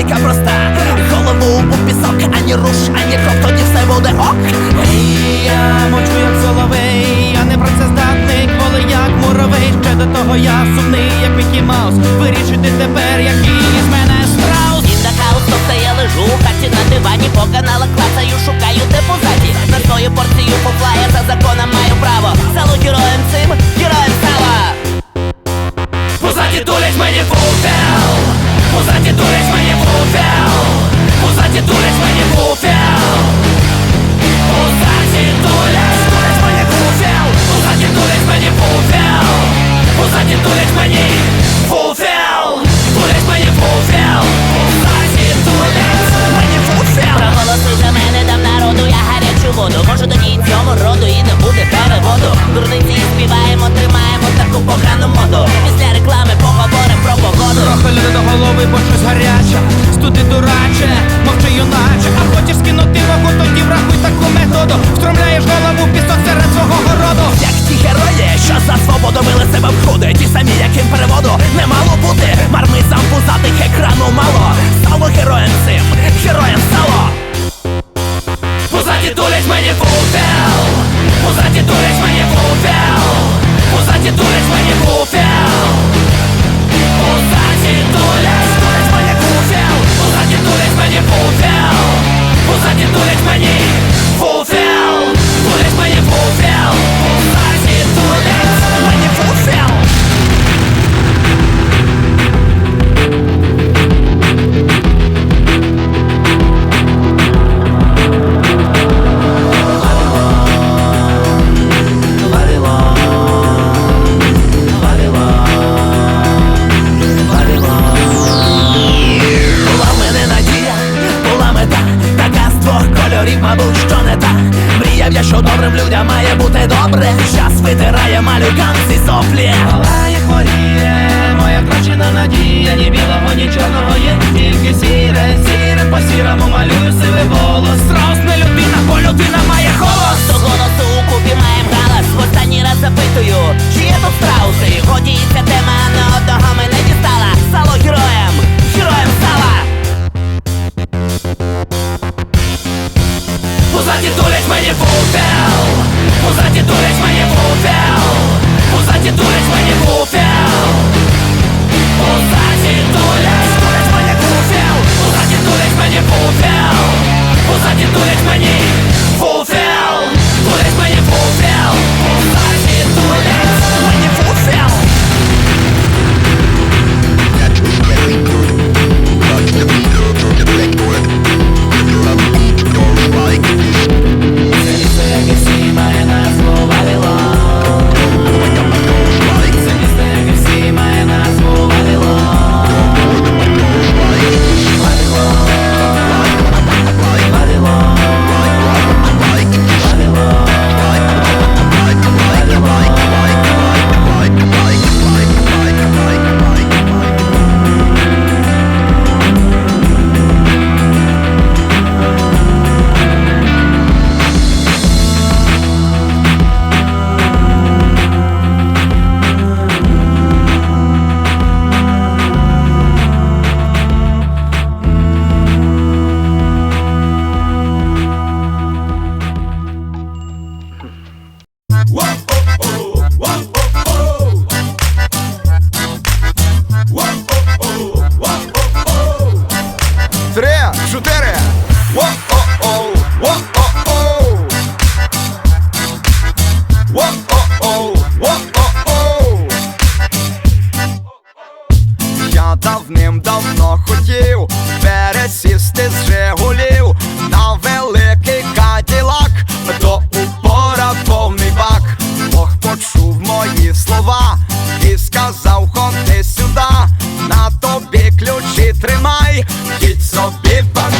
логіка проста. Голову у пісок, ані руш, ані кров, тоді все буде ок. Я мочу, як соловей, я не працездатний, коли як муравей. Ще до того я сумний, як Мікі Маус. Вирішити тепер, який із мене страус. І на хаос, тобто я лежу у хаті на дивані По каналах клацаю, шукаю де позаді. На свою порцію поплає малюю сивий волос. Страус не людина, бо людина має голос. До голосу у купі маєм галас В останній раз запитую, чи є тут страуси? Годі ця тема на одного мене дістала. Сало героєм, героєм стала Позаді дурять мені вуфел Позаді дурять мені вуфел Позаді дурять мені вуфел я давним-давно хотів пересісти з Жигулів на великий каділак, до упора повний бак, Бог почув мої слова і сказав, ходи сюди, на тобі ключі тримай, їдь собі пак.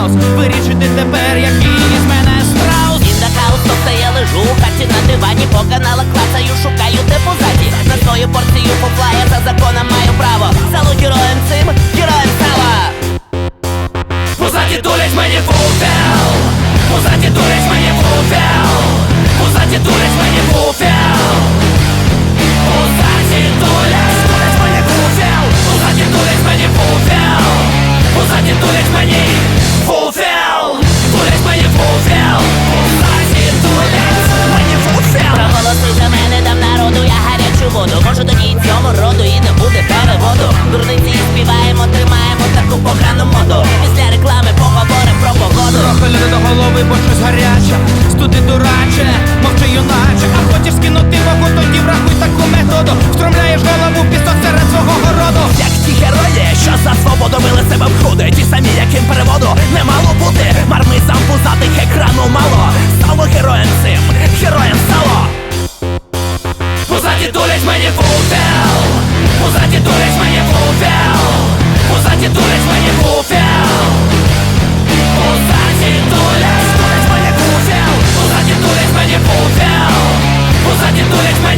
house. But dures mă ne puteau Uzate dures mă ne puteau Uzate dures mă ne puteau Uzate dures dures mă ne puteau Uzate dures mă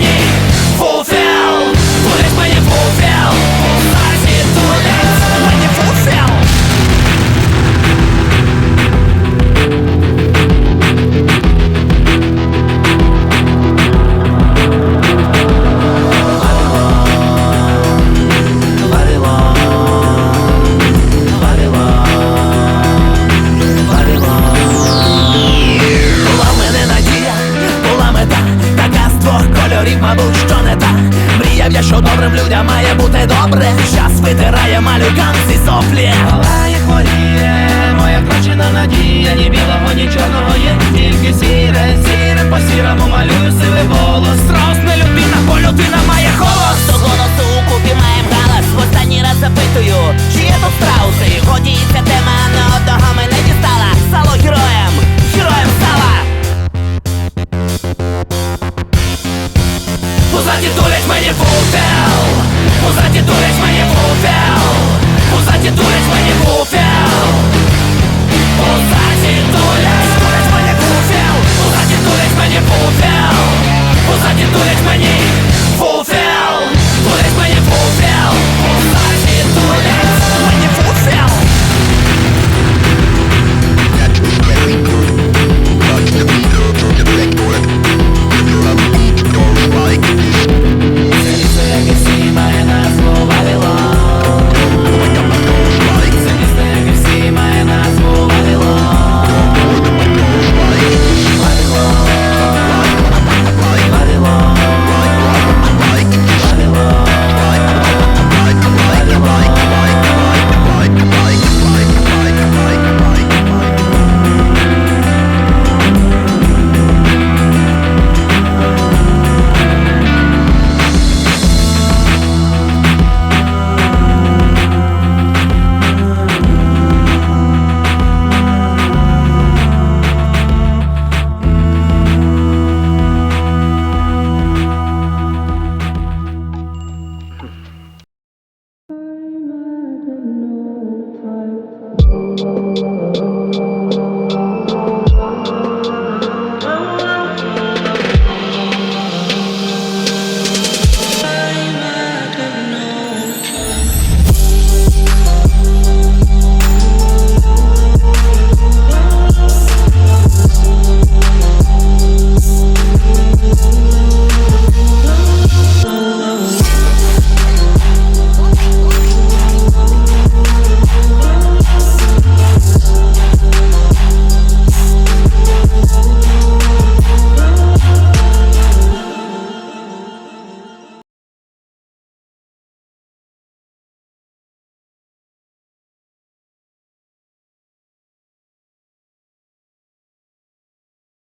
що не так? Мріяв я, що добрим людям має бути добре. Щас витирає малюкам зі соплі. Олег хворіє, моя кручена надія, ні білого, ні чорного є, тільки сіре, сіре, по сірому малюю сивий волос. Роз не людина, бо людина має голос. До голосу у купі маєм галас, в останній раз запитую, чи є тут страуси, годіється тема не одного мене